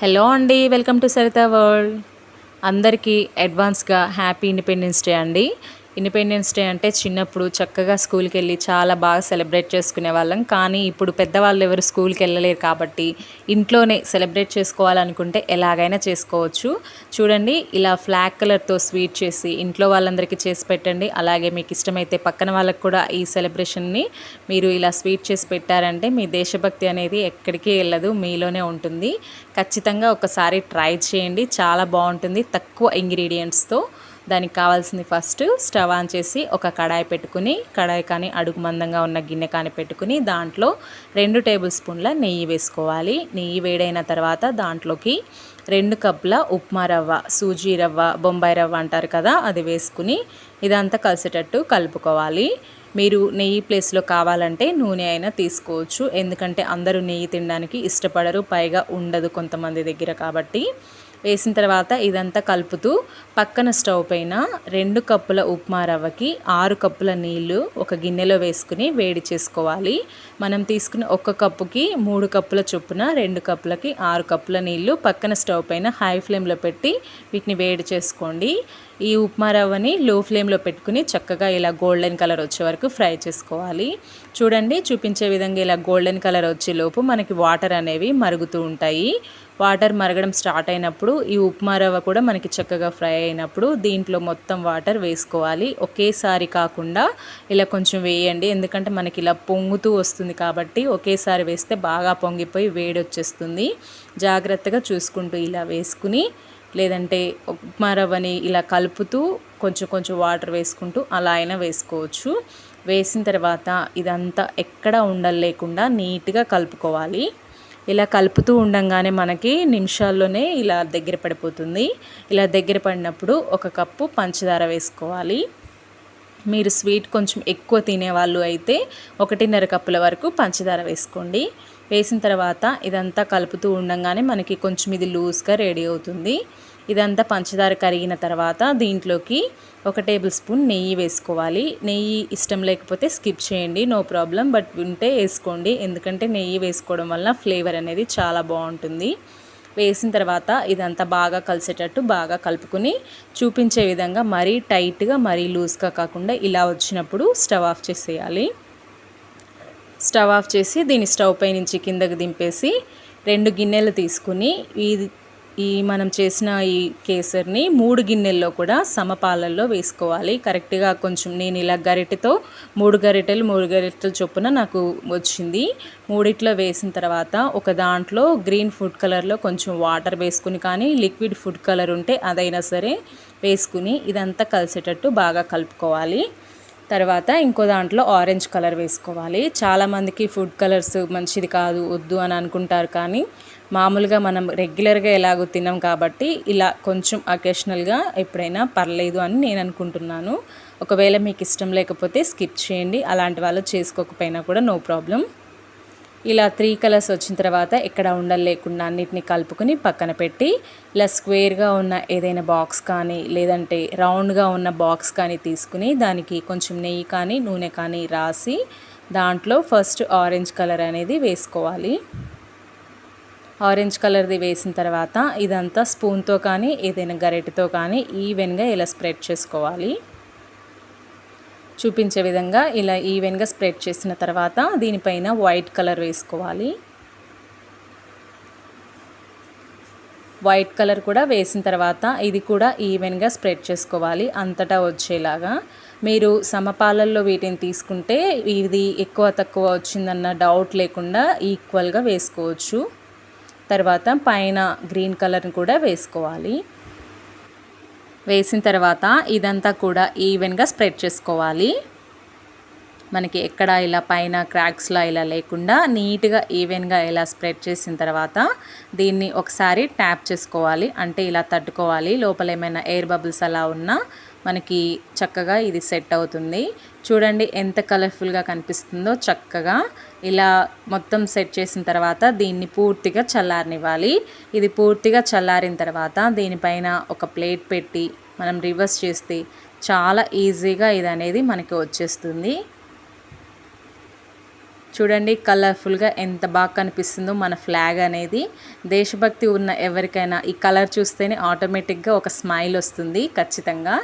Hello అండి welcome to Saritha world. అందరికీ అడ్వాన్స్గా హ్యాపీ ఇండిపెండెన్స్ డే అండి. ఇండిపెండెన్స్ డే అంటే చిన్నప్పుడు చక్కగా స్కూల్కి వెళ్ళి చాలా బాగా సెలబ్రేట్ చేసుకునే వాళ్ళం. కానీ ఇప్పుడు పెద్దవాళ్ళు ఎవరు స్కూల్కి వెళ్ళలేరు కాబట్టి ఇంట్లోనే సెలబ్రేట్ చేసుకోవాలనుకుంటే ఎలాగైనా చేసుకోవచ్చు. చూడండి ఇలా ఫ్లాగ్ కలర్తో స్వీట్ చేసి ఇంట్లో వాళ్ళందరికీ చేసి పెట్టండి. అలాగే మీకు ఇష్టమైతే పక్కన వాళ్ళకి కూడా ఈ సెలబ్రేషన్ని మీరు ఇలా స్వీట్ చేసి పెట్టారంటే మీ దేశభక్తి అనేది ఎక్కడికి వెళ్ళదు మీలోనే ఉంటుంది. ఖచ్చితంగా ఒకసారి ట్రై చేయండి. చాలా బాగుంటుంది. తక్కువ ఇంగ్రీడియంట్స్తో దానికి కావాల్సింది ఫస్ట్ స్టవ్ ఆన్ చేసి ఒక కడాయి పెట్టుకుని కడాయి కానీ అడుగు మందంగా ఉన్న గిన్నె కానీ పెట్టుకుని దాంట్లో రెండు టేబుల్ స్పూన్ల నెయ్యి వేసుకోవాలి. నెయ్యి వేడైన తర్వాత దాంట్లోకి రెండు కప్పుల ఉప్మా రవ్వ సూజీ రవ్వ బొంబాయి రవ్వ అంటారు కదా అది వేసుకుని ఇదంతా కలిసేటట్టు కలుపుకోవాలి. మీరు నెయ్యి ప్లేస్లో కావాలంటే నూనె అయినా తీసుకోవచ్చు. ఎందుకంటే అందరూ నెయ్యి తినడానికి ఇష్టపడరు పైగా ఉండదు కొంతమంది దగ్గర కాబట్టి. వేసిన తర్వాత ఇదంతా కలుపుతూ పక్కన స్టవ్ పైన రెండు కప్పుల ఉప్మా రవ్వకి ఆరు కప్పుల నీళ్ళు ఒక గిన్నెలో వేసుకుని వేడి చేసుకోవాలి. మనం తీసుకున్న ఒక్క కప్పుకి మూడు కప్పుల చొప్పున రెండు కప్పులకి ఆరు కప్పుల నీళ్ళు పక్కన స్టవ్ పైన హై ఫ్లేమ్లో పెట్టి వీటిని వేడి చేసుకోండి. ఈ ఉప్మా రవ్వని లో ఫ్లేమ్లో పెట్టుకుని చక్కగా ఇలా గోల్డెన్ కలర్ వచ్చే వరకు ఫ్రై చేసుకోవాలి. చూడండి చూపించే విధంగా ఇలా గోల్డెన్ కలర్ వచ్చేలోపు మనకి వాటర్ అనేవి మరుగుతూ ఉంటాయి. వాటర్ మరగడం స్టార్ట్ అయినప్పుడు ఈ ఉప్మా రవ్వ కూడా మనకి చక్కగా ఫ్రై అయినప్పుడు దీంట్లో మొత్తం వాటర్ వేసుకోవాలి. ఒకేసారి కాకుండా ఇలా కొంచెం వేయండి. ఎందుకంటే మనకి ఇలా పొంగుతూ వస్తుంది కాబట్టి ఒకేసారి వేస్తే బాగా పొంగిపోయి వేడి వచ్చేస్తుంది జాగ్రత్తగా చూసుకుంటూ ఇలా వేసుకుని లేదంటే ఉప్మా రవ్వని ఇలా కలుపుతూ కొంచెం కొంచెం వాటర్ వేసుకుంటూ అలా అయినా వేసుకోవచ్చు. వేసిన తర్వాత ఇదంతా ఎక్కడ ఉండలేకుండా నీట్గా కలుపుకోవాలి. ఇలా కలుపుతూ ఉండంగానే మనకి నిమిషాల్లోనే ఇలా దగ్గర పడిపోతుంది. ఇలా దగ్గర పడినప్పుడు ఒక కప్పు పంచదార వేసుకోవాలి. మీరు స్వీట్ కొంచెం ఎక్కువ తినేవాళ్ళు అయితే ఒకటిన్నర కప్పుల వరకు పంచదార వేసుకోండి. వేసిన తర్వాత ఇదంతా కలుపుతూ ఉండగానే మనకి కొంచెం ఇది లూజ్గా రెడీ అవుతుంది. ఇదంతా పంచదార కరిగిన తర్వాత దీంట్లోకి ఒక టేబుల్ స్పూన్ నెయ్యి వేసుకోవాలి. నెయ్యి ఇష్టం లేకపోతే స్కిప్ చేయండి నో ప్రాబ్లం. బట్ ఉంటే వేసుకోండి. ఎందుకంటే నెయ్యి వేసుకోవడం వల్ల ఫ్లేవర్ అనేది చాలా బాగుంటుంది. వేసిన తర్వాత ఇదంతా బాగా కలిసేటట్టు బాగా కలుపుకొని చూపించే విధంగా మరీ టైట్గా మరీ లూజ్గా కాకుండా ఇలా వచ్చినప్పుడు స్టవ్ ఆఫ్ చేసేయాలి. స్టవ్ ఆఫ్ చేసి దీన్ని స్టవ్ పై నుంచి కిందకు దింపేసి రెండు గిన్నెలు తీసుకుని ఈ ఈ మనం చేసిన ఈ కేసర్ని మూడు గిన్నెల్లో కూడా సమపాలల్లో వేసుకోవాలి. కరెక్ట్గా కొంచెం నేను ఇలా గరిటెతో మూడు గరిటెలు మూడు గరిటెల చొప్పున నాకు వచ్చింది. మూడిట్లో వేసిన తర్వాత ఒక దాంట్లో గ్రీన్ ఫుడ్ కలర్లో కొంచెం వాటర్ వేసుకుని కానీ లిక్విడ్ ఫుడ్ కలర్ ఉంటే అదైనా సరే వేసుకుని ఇదంతా కలిసేటట్టు బాగా కలుపుకోవాలి. తర్వాత ఇంకో దాంట్లో ఆరెంజ్ కలర్ వేసుకోవాలి. చాలామందికి ఫుడ్ కలర్స్ మంచిది కాదు వద్దు అని అనుకుంటారు కానీ మామూలుగా మనం రెగ్యులర్గా ఎలాగో తినాం కాబట్టి ఇలా కొంచెం అకేషనల్గా ఎప్పుడైనా పర్లేదు అని నేను అనుకుంటున్నాను. ఒకవేళ మీకు ఇష్టం లేకపోతే స్కిప్ చేయండి. అలాంటి వాళ్ళు చేసుకోకపోయినా కూడా నో ప్రాబ్లం ఇలా త్రీ కలర్స్ వచ్చిన తర్వాత ఎక్కడ ఉండలు లేకుండా అన్నిటిని కలుపుకొని పక్కన పెట్టి ఇలా స్క్వేర్గా ఉన్న ఏదైనా బాక్స్ కానీ లేదంటే రౌండ్గా ఉన్న బాక్స్ కానీ తీసుకుని దానికి కొంచెం నెయ్యి కానీ నూనె కానీ రాసి దాంట్లో ఫస్ట్ ఆరెంజ్ కలర్ అనేది వేసుకోవాలి. ఆరెంజ్ కలర్ది వేసిన తర్వాత ఇదంతా స్పూన్తో కానీ ఏదైనా గరిటతో కానీ ఈవెన్గా ఇలా స్ప్రెడ్ చేసుకోవాలి. చూపించే విధంగా ఇలా ఈవెన్గా స్ప్రెడ్ చేసిన తర్వాత దీనిపైన వైట్ కలర్ వేసుకోవాలి. వైట్ కలర్ కూడా వేసిన తర్వాత ఇది కూడా ఈవెన్గా స్ప్రెడ్ చేసుకోవాలి అంతటా వచ్చేలాగా. మీరు సమపాలల్లో వీటిని తీసుకుంటే ఇది ఎక్కువ తక్కువ వచ్చిందన్న డౌట్ లేకుండా ఈక్వల్గా వేసుకోవచ్చు. తర్వాత పైన గ్రీన్ కలర్ని కూడా వేసుకోవాలి. వేసిన తర్వాత ఇదంతా కూడా ఈవెన్గా స్ప్రెడ్ చేసుకోవాలి. మనకి ఎక్కడ ఇలా పైన క్రాక్స్లా ఇలా లేకుండా నీట్గా ఈవెన్గా ఇలా స్ప్రెడ్ చేసిన తర్వాత దీన్ని ఒకసారి ట్యాప్ చేసుకోవాలి. అంటే ఇలా తట్టుకోవాలి. లోపల ఏమైనా ఎయిర్ బబుల్స్ అలా ఉన్నా మనకి చక్కగా ఇది సెట్ అవుతుంది. చూడండి ఎంత కలర్ఫుల్గా కనిపిస్తుందో చక్కగా. ఇలా మొత్తం సెట్ చేసిన తర్వాత దీన్ని పూర్తిగా చల్లారనివ్వాలి. ఇది పూర్తిగా చల్లారిన తర్వాత దీనిపైన ఒక ప్లేట్ పెట్టి మనం రివర్స్ చేస్తే చాలా ఈజీగా ఇది అనేది మనకి వచ్చేస్తుంది. చూడండి కలర్ఫుల్గా ఎంత బాగా కనిపిస్తుందో మన ఫ్లాగ్ అనేది. దేశభక్తి ఉన్న ఎవరికైనా ఈ కలర్ చూస్తేనే ఆటోమేటిక్గా ఒక స్మైల్ వస్తుంది ఖచ్చితంగా.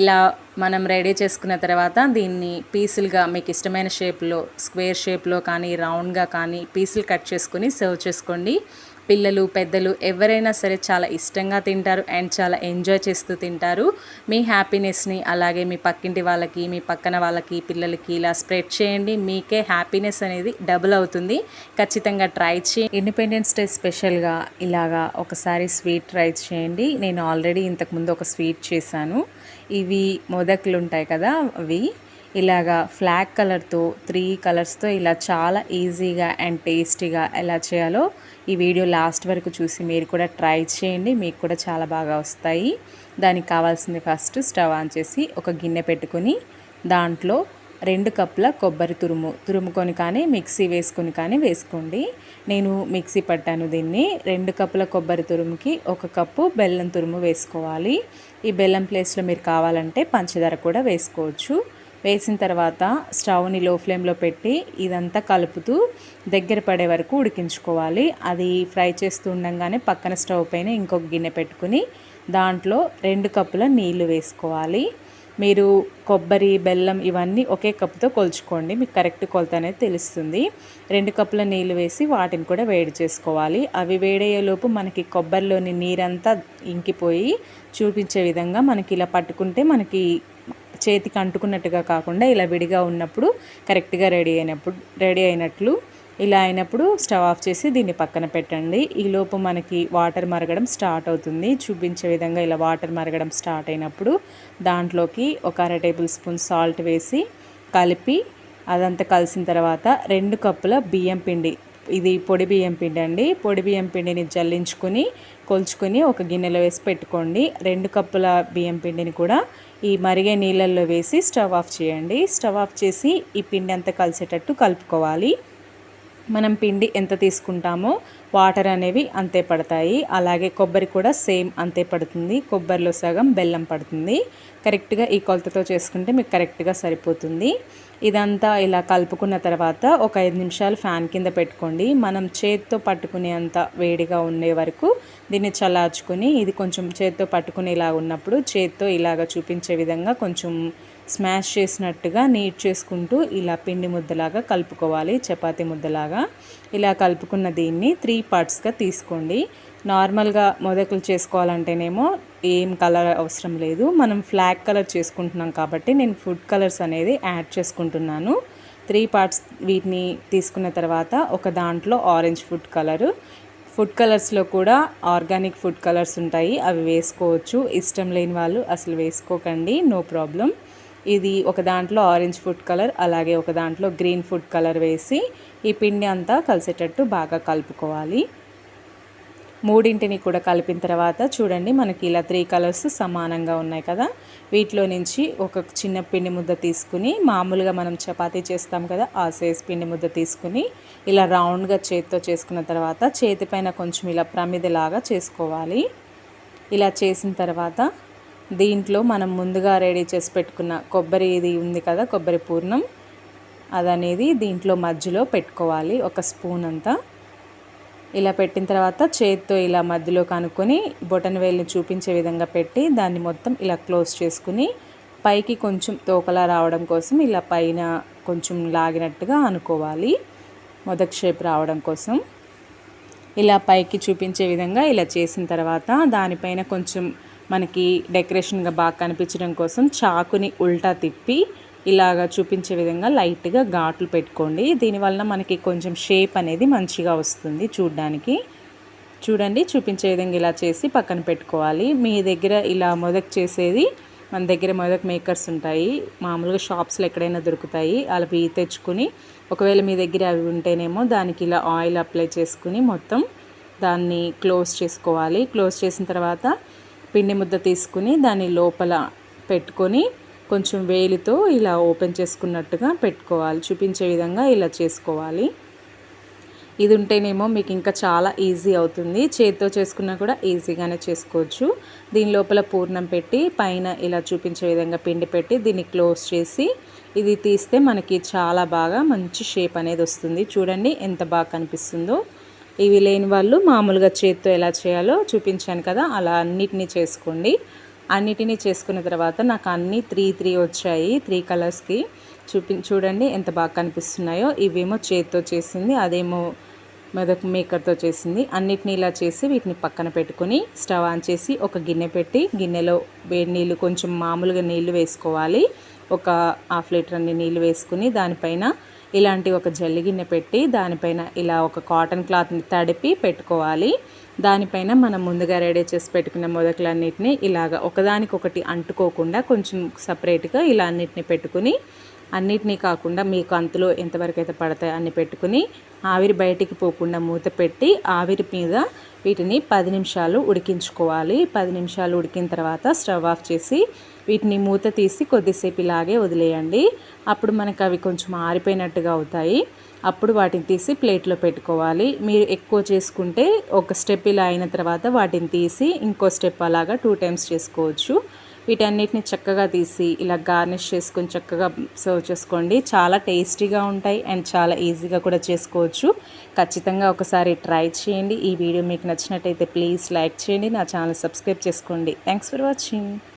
ఇలా మనం రెడీ చేసుకున్న తర్వాత దీన్ని పీసులుగా మీకు ఇష్టమైన షేప్లో స్క్వేర్ షేప్లో కానీ రౌండ్గా కానీ పీసులు కట్ చేసుకొని సర్వ్ చేసుకోండి. పిల్లలు పెద్దలు ఎవరైనా సరే చాలా ఇష్టంగా తింటారు అండ్ చాలా ఎంజాయ్ చేస్తూ తింటారు. మీ హ్యాపీనెస్ని అలాగే మీ పక్కింటి వాళ్ళకి మీ పక్కన వాళ్ళకి పిల్లలకి ఇలా స్ప్రెడ్ చేయండి. మీకే హ్యాపీనెస్ అనేది డబుల్ అవుతుంది. ఖచ్చితంగా ట్రై చేయండి ఇండిపెండెన్స్ డే స్పెషల్గా ఇలాగా ఒకసారి స్వీట్ ట్రై చేయండి. నేను ఆల్రెడీ ఇంతకుముందు ఒక స్వీట్ చేశాను. ఇవి మొదకులు ఉంటాయి కదా అవి. ఇలాగా ఫ్లాగ్ కలర్తో త్రీ కలర్స్తో ఇలా చాలా ఈజీగా అండ్ టేస్టీగా ఎలా చేయాలో ఈ వీడియో లాస్ట్ వరకు చూసి మీరు కూడా ట్రై చేయండి. మీకు కూడా చాలా బాగా వస్తాయి. దానికి కావాల్సింది ఫస్ట్ స్టవ్ ఆన్ చేసి ఒక గిన్నె పెట్టుకొని దాంట్లో రెండు కప్పుల కొబ్బరి తురుము తురుముకొని కానీ మిక్సీ వేసుకొని కానీ వేసుకోండి. నేను మిక్సీ పట్టాను దీన్ని. రెండు కప్పుల కొబ్బరి తురుముకి ఒక కప్పు బెల్లం తురుము వేసుకోవాలి. ఈ బెల్లం ప్లేస్లో మీరు కావాలంటే పంచదార కూడా వేసుకోవచ్చు. వేసిన తర్వాత స్టవ్ని లో ఫ్లేమ్లో పెట్టి ఇదంతా కలుపుతూ దగ్గర పడే వరకు ఉడికించుకోవాలి. అది ఫ్రై చేస్తూ ఉండగానే పక్కన స్టవ్ పైన ఇంకొక గిన్నె పెట్టుకుని దాంట్లో రెండు కప్పుల నీళ్ళు వేసుకోవాలి. మీరు కొబ్బరి బెల్లం ఇవన్నీ ఒకే కప్పుతో కొలుచుకోండి. మీకు కరెక్ట్ కొలత అనేది తెలుస్తుంది. రెండు కప్పుల నీళ్ళు వేసి వాటిని కూడా వేడి చేసుకోవాలి. అవి వేడయ్యేలోపు మనకి కొబ్బరిలోని నీరంతా ఇంకిపోయి చూపించే విధంగా మనకి ఇలా పట్టుకుంటే మనకి చేతికి అంటుకున్నట్టుగా కాకుండా ఇలా విడిగా ఉన్నప్పుడు కరెక్ట్గా రెడీ అయినప్పుడు రెడీ అయినట్లు ఇలా అయినప్పుడు స్టవ్ ఆఫ్ చేసి దీన్ని పక్కన పెట్టండి. ఈలోపు మనకి వాటర్ మరగడం స్టార్ట్ అవుతుంది. చూపించే విధంగా ఇలా వాటర్ మరగడం స్టార్ట్ అయినప్పుడు దాంట్లోకి ఒక అర టేబుల్ స్పూన్ సాల్ట్ వేసి కలిపి అదంతా కలిసిన తర్వాత రెండు కప్పుల బియ్యం పిండి. ఇది పొడి బియ్యం పిండి అండి. పొడి బియ్యం పిండిని జల్లించుకొని కొలుచుకొని ఒక గిన్నెలో వేసి పెట్టుకోండి. రెండు కప్పుల బియ్యం పిండిని కూడా ఈ మరిగే నీళ్ళల్లో వేసి స్టవ్ ఆఫ్ చేయండి. స్టవ్ ఆఫ్ చేసి ఈ పిండి అంతా కలిసేటట్టు కలుపుకోవాలి. మనం పిండి ఎంత తీసుకుంటామో వాటర్ అనేవి అంతే పడతాయి. అలాగే కొబ్బరి కూడా సేమ్ అంతే పడుతుంది. కొబ్బరిలో సగం బెల్లం పడుతుంది. కరెక్ట్గా ఈ కొలతతో చేసుకుంటే మీకు కరెక్ట్గా సరిపోతుంది. ఇదంతా ఇలా కలుపుకున్న తర్వాత ఒక ఐదు నిమిషాలు ఫ్యాన్ కింద పెట్టుకోండి. మనం చేత్తో పట్టుకునేంత వేడిగా ఉండే వరకు దీన్ని చల్లార్చుకొని ఇది కొంచెం చేత్తో పట్టుకునేలా ఉన్నప్పుడు చేత్తో ఇలాగ చూపించే విధంగా కొంచెం స్మాష్ చేసినట్టుగా నీట్ చేసుకుంటూ ఇలా పిండి ముద్దలాగా కలుపుకోవాలి చపాతీ ముద్దలాగా. ఇలా కలుపుకున్న దీన్ని త్రీ పార్ట్స్గా తీసుకోండి. నార్మల్గా మొదకలు చేసుకోవాలంటేనేమో ఏం కలర్ అవసరం లేదు. మనం ఫ్లాగ్ కలర్ చేసుకుంటున్నాం కాబట్టి నేను ఫుడ్ కలర్స్ అనేది యాడ్ చేసుకుంటున్నాను. త్రీ పార్ట్స్ వీటిని తీసుకున్న తర్వాత ఒక దాంట్లో ఆరెంజ్ ఫుడ్ కలరు. ఫుడ్ కలర్స్లో కూడా ఆర్గానిక్ ఫుడ్ కలర్స్ ఉంటాయి. అవి వేసుకోవచ్చు. ఇష్టం లేని వాళ్ళు అసలు వేసుకోకండి. No problem. ఇది ఒక దాంట్లో ఆరెంజ్ ఫుడ్ కలర్ అలాగే ఒక దాంట్లో గ్రీన్ ఫుడ్ కలర్ వేసి ఈ పిండి అంతా కలిసేటట్టు బాగా కలుపుకోవాలి. మూడింటిని కూడా కలిపిన తర్వాత చూడండి మనకి ఇలా త్రీ కలర్స్ సమానంగా ఉన్నాయి కదా. వీటిలో నుంచి ఒక చిన్న పిండి ముద్ద తీసుకుని మామూలుగా మనం చపాతీ చేస్తాం కదా ఆ సైజ్ పిండి ముద్ద తీసుకుని ఇలా రౌండ్గా చేతితో చేసుకున్న తర్వాత చేతిపైన కొంచెం ఇలా ప్రమిదలాగా చేసుకోవాలి. ఇలా చేసిన తర్వాత దీంట్లో మనం ముందుగా రెడీ చేసి పెట్టుకున్న కొబ్బరి ఇది ఉంది కదా కొబ్బరి పూర్ణం అదనేది దీంట్లో మధ్యలో పెట్టుకోవాలి ఒక స్పూన్ అంతా. ఇలా పెట్టిన తర్వాత చేతితో ఇలా మధ్యలో కనుక్కొని బొటన్ వేల్ని చూపించే విధంగా పెట్టి దాన్ని మొత్తం ఇలా క్లోజ్ చేసుకుని పైకి కొంచెం తోకలా రావడం కోసం ఇలా పైన కొంచెం లాగినట్టుగా అనుకోవాలి. మొదటి షేప్ రావడం కోసం. ఇలా పైకి చూపించే విధంగా ఇలా చేసిన తర్వాత దానిపైన కొంచెం మనకి డెకరేషన్గా బాగా కనిపించడం కోసం చాకుని ఉల్టా తిప్పి ఇలాగ చూపించే విధంగా లైట్గా ఘాట్లు పెట్టుకోండి. దీనివల్ల మనకి కొంచెం షేప్ అనేది మంచిగా వస్తుంది చూడ్డానికి. చూడండి చూపించే విధంగా ఇలా చేసి పక్కన పెట్టుకోవాలి. మీ దగ్గర ఇలా మొదక్ చేసేది మన దగ్గర మొదక్ మేకర్స్ ఉంటాయి. మామూలుగా షాప్స్లో ఎక్కడైనా దొరుకుతాయి. అవి తెచ్చుకుని ఒకవేళ మీ దగ్గర అవి ఉంటేనేమో దానికి ఇలా ఆయిల్ అప్లై చేసుకుని మొత్తం దాన్ని క్లోజ్ చేసుకోవాలి. క్లోజ్ చేసిన తర్వాత పిండి ముద్ద తీసుకుని దాని లోపల పెట్టుకొని కొంచెం వేలితో ఇలా ఓపెన్ చేసుకున్నట్టుగా పెట్టుకోవాలి. చూపించే విధంగా ఇలా చేసుకోవాలి. ఇది ఉంటేనేమో మీకు ఇంకా చాలా ఈజీ అవుతుంది. చేతితో చేసుకున్నా కూడా ఈజీగానే చేసుకోవచ్చు. దీని లోపల పూర్ణం పెట్టి పైన ఇలా చూపించే విధంగా పిండి పెట్టి దీన్ని క్లోజ్ చేసి ఇది తీస్తే మనకి చాలా బాగా మంచి షేప్ అనేది వస్తుంది. చూడండి ఎంత బాగా కనిపిస్తుందో. ఇవి లేని వాళ్ళు మామూలుగా చేత్తో ఎలా చేయాలో చూపించాను కదా అలా అన్నిటినీ చేసుకోండి. అన్నిటినీ చేసుకున్న తర్వాత నాకు అన్నీ త్రీ త్రీ వచ్చాయి త్రీ కలర్స్కి చూపి చూడండి ఎంత బాగా కనిపిస్తున్నాయో. ఇవేమో చేత్తో చేసింది అదేమో మెదక్ మేకర్తో చేసింది. అన్నిటిని ఇలా చేసి వీటిని పక్కన పెట్టుకొని స్టవ్ ఆన్ చేసి ఒక గిన్నె పెట్టి గిన్నెలో వేడి నీళ్ళు కొంచెం మామూలుగా నీళ్ళు వేసుకోవాలి. ఒక హాఫ్ లీటర్ అన్ని నీళ్ళు వేసుకుని దానిపైన ఇలాంటి ఒక జల్లి గిన్నె పెట్టి దానిపైన ఇలా ఒక కాటన్ క్లాత్ని తడిపి పెట్టుకోవాలి. దానిపైన మనం ముందుగా రెడీ చేసి పెట్టుకున్న మొదకలన్నిటిని ఇలాగ ఒకదానికొకటి అంటుకోకుండా కొంచెం సపరేట్గా ఇలా అన్నిటిని పెట్టుకుని అన్నిటినీ కాకుండా మీకు అంతులో ఎంతవరకు అయితే పడతాయి అన్ని పెట్టుకుని ఆవిరి బయటికి పోకుండా మూత పెట్టి ఆవిరి మీద వీటిని పది నిమిషాలు ఉడికించుకోవాలి. పది నిమిషాలు ఉడికిన తర్వాత స్టవ్ ఆఫ్ చేసి వీటిని మూత తీసి కొద్దిసేపు ఇలాగే వదిలేయండి. అప్పుడు మనకు అవి కొంచెం ఆరిపోయినట్టుగా అవుతాయి. అప్పుడు వాటిని తీసి ప్లేట్లో పెట్టుకోవాలి. మీరు ఎక్కువ చేసుకుంటే ఒక స్టెప్ ఇలా అయిన తర్వాత వాటిని తీసి ఇంకో స్టెప్ అలాగా టూ టైమ్స్ చేసుకోవచ్చు. వీటన్నిటిని చక్కగా తీసి ఇలా గార్నిష్ చేసుకొని చక్కగా సర్వ్ చేసుకోండి. చాలా టేస్టీగా ఉంటాయి అండ్ చాలా ఈజీగా కూడా చేసుకోవచ్చు. ఖచ్చితంగా ఒకసారి ట్రై చేయండి. ఈ వీడియో మీకు నచ్చినట్టయితే ప్లీజ్ లైక్ చేయండి. నా ఛానల్ సబ్స్క్రైబ్ చేసుకోండి. Thanks for watching.